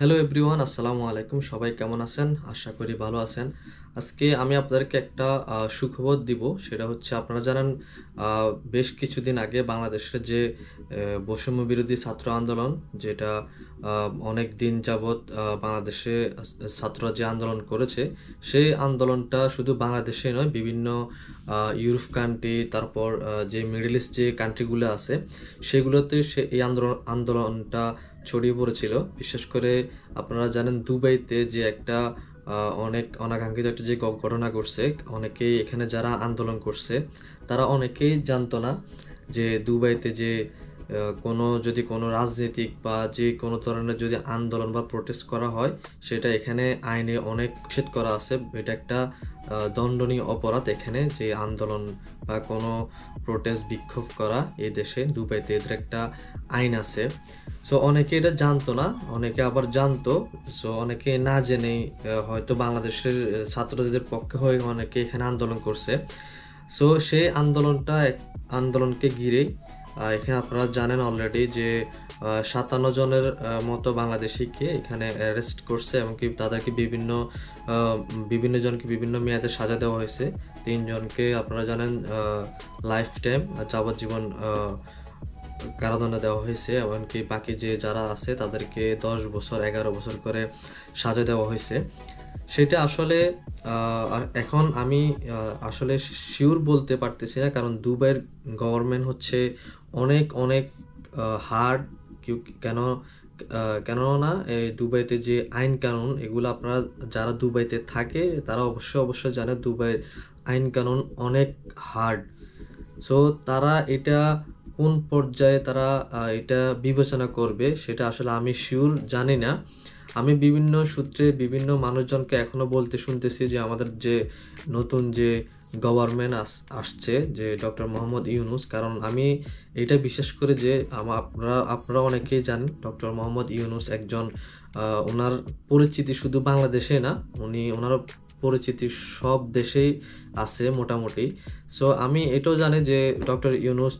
Hello everyone আসসালামু আলাইকুম। সবাই কেমন আছেন? আশা করি ভালো আছেন। আজকে আমি আপনাদেরকে একটা সুখবর দিব। সেটা হচ্ছে আপনারা জানেন বেশ কিছুদিন আগে বাংলাদেশের যে বৈষম্য বিরোধী ছাত্র আন্দোলন, যেটা অনেক দিন যাবৎ বাংলাদেশে ছাত্ররা যে আন্দোলন করেছে, সেই আন্দোলনটা শুধু বাংলাদেশে নয়, বিভিন্ন ইউরোপ কান্ট্রি তারপর যে মিডল ইস্ট যে কান্ট্রিগুলো আছে, সেগুলোতে সে, এই আন্দোলন, আন্দোলনটা ছড়িয়ে পড়েছিল। বিশেষ করে আপনারা জানেন দুবাইতে যে একটা অনেক অনাকাঙ্ক্ষিত একটা যে ঘটনা ঘটছে, অনেকেই এখানে যারা আন্দোলন করছে, তারা অনেকেই জানতো না যে দুবাইতে যে কোনো যদি কোনো রাজনৈতিক বা যে কোনো ধরনের যদি আন্দোলন বা প্রোটেস্ট করা হয়, সেটা এখানে আইনে অনেক নিষেধ করা আছে। এটা একটা দণ্ডনীয় অপরাধ এখানে যে আন্দোলন বা কোনো প্রোটেস্ট বিক্ষোভ করা এই দেশে, দুবাইতে এদের একটা আইন আছে। সো অনেকে এটা জানতো না, অনেকে আবার জানতো। সো অনেকে না জেনেই হয়তো বাংলাদেশের ছাত্রদের পক্ষে হয়ে অনেকে এখানে আন্দোলন করছে। সো সেই আন্দোলনটা আন্দোলনকে ঘিরেই এখানে আপনারা জানেন অলরেডি যে সাতান্ন জনের মতো বাংলাদেশিকে এখানে অ্যারেস্ট করছে এমনকি তাদেরকে বিভিন্ন বিভিন্ন জনকে বিভিন্ন মেয়াদে সাজা দেওয়া হয়েছে। তিনজনকে আপনারা জানেন লাইফ টাইম যাবজ্জীবন কারাদণ্ড দেওয়া হয়েছে, এমনকি বাকি যে যারা আছে তাদেরকে দশ বছর, এগারো বছর করে সাজা দেওয়া হয়েছে। সেটা আসলে এখন আমি আসলে শিওর বলতে পারতেছি না, কারণ দুবাইয়ের গভর্নমেন্ট হচ্ছে অনেক অনেক হার্ড কেন কেননা এই দুবাইতে যে আইন কানুন, এগুলো আপনারা যারা দুবাইতে থাকে, তারা অবশ্যই অবশ্যই জানে দুবাইয়ের আইন কানুন অনেক হার্ড সো তারা এটা কোন পর্যায়ে তারা এটা বিবেচনা করবে সেটা আসলে আমি শিওর জানি না। আমি বিভিন্ন সূত্রে বিভিন্ন মানুষজনকে এখনও বলতে শুনতেছি যে আমাদের যে নতুন যে গভর্নমেন্ট আস, আসছে যে ডক্টর মোহাম্মদ ইউনুস, কারণ আমি এটা বিশেষ করে যে আমা- আপনারা আপনারা অনেকেই জানেন ডক্টর মোহাম্মদ ইউনুস একজন ওনার পরিচিতি শুধু বাংলাদেশে না, উনি ওনার পরিচিতি সব দেশেই আছে মোটামুটি। সো আমি এটাও জানি যে ডক্টর ইউনুস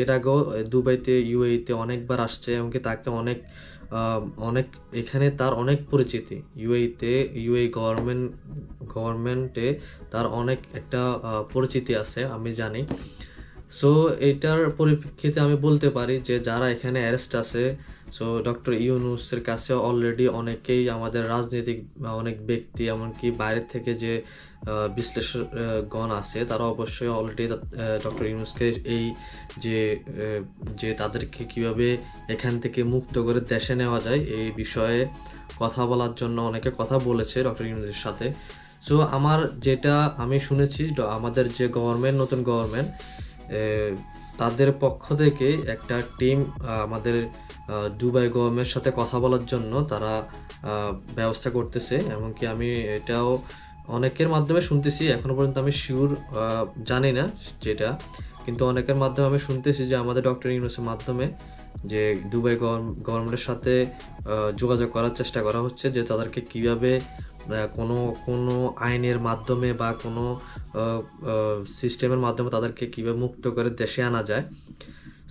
এর আগেও দুবাইতে ইউএইতে অনেকবার আসছে এমনকি তাকে অনেক অনেক, এখানে তার অনেক পরিচিতি। ইউএইতে ইউএই গভর্নমেন্ট গভর্নমেন্টে তার অনেক একটা পরিচিতি আছে, আমি জানি। সো এটার পরিপ্রেক্ষিতে আমি বলতে পারি যে যারা এখানে অ্যারেস্ট আছে সো ডক্টর ইউনুসের কাছে অলরেডি অনেকেই আমাদের রাজনৈতিক, অনেক ব্যক্তি এমনকি বাইরের থেকে যে বিশ্লেষকগণ আছে, তারা অবশ্যই অলরেডি ডক্টর ইউনুসকে এই যে যে তাদেরকে কীভাবে এখান থেকে মুক্ত করে দেশে নেওয়া যায়, এই বিষয়ে কথা বলার জন্য অনেকে কথা বলেছে ডক্টর ইউনুসের সাথে। সো আমার যেটা আমি শুনেছি আমাদের যে গভর্নমেন্ট নতুন গভর্নমেন্ট তাদের পক্ষ থেকে একটা টিম আমাদের দুবাই গভর্নমেন্টের সাথে কথা বলার জন্য তারা ব্যবস্থা করতেছে। এমনকি আমি এটাও অনেকের মাধ্যমে শুনতেছি, এখনও পর্যন্ত আমি শিওর জানি না যেটা, কিন্তু অনেকের মাধ্যমে আমি শুনতেছি যে আমাদের ডক্টর ইউনুসের মাধ্যমে যে দুবাই গভর্নমেন্টের সাথে যোগাযোগ করার চেষ্টা করা হচ্ছে যে তাদেরকে কীভাবে কোনো কোনো আইনের মাধ্যমে বা কোনো সিস্টেমের মাধ্যমে তাদেরকে কীভাবে মুক্ত করে দেশে আনা যায়।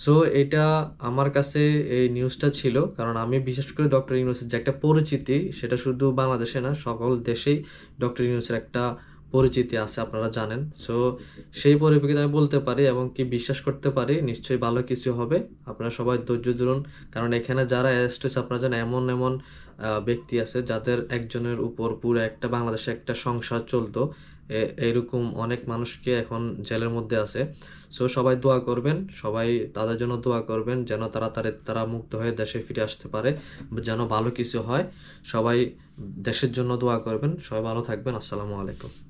সো এটা আমার কাছে এই নিউজটা ছিল। কারণ আমি বিশেষ করে ডক্টর ইউনুসের যে একটা পরিচিতি, সেটা শুধু বাংলাদেশে না, সকল দেশেই ডক্টর ইউনুসের একটা পরিচিতি আছে, আপনারা জানেন। সো সেই পরিপ্রেক্ষিতে আমি বলতে পারি এবং কি বিশ্বাস করতে পারি, নিশ্চয়ই ভালো কিছু হবে। আপনারা সবাই ধৈর্য ধরুন। কারণ এখানে যারা অ্যারেস্ট আপনারা জানেন, এমন এমন ব্যক্তি আছে, যাদের একজনের উপর পুরো একটা বাংলাদেশে একটা সংসার চলতো। এরকম অনেক মানুষকে এখন জেলের মধ্যে আছে। সো সবাই দোয়া করবেন, সবাই তাদের জন্য দোয়া করবেন যেন তারা তাড়াতাড়ি তারা মুক্ত হয়ে দেশে ফিরে আসতে পারে, যেন ভালো কিছু হয়। সবাই দেশের জন্য দোয়া করবেন, সবাই ভালো থাকবেন, আসসালামু আলাইকুম।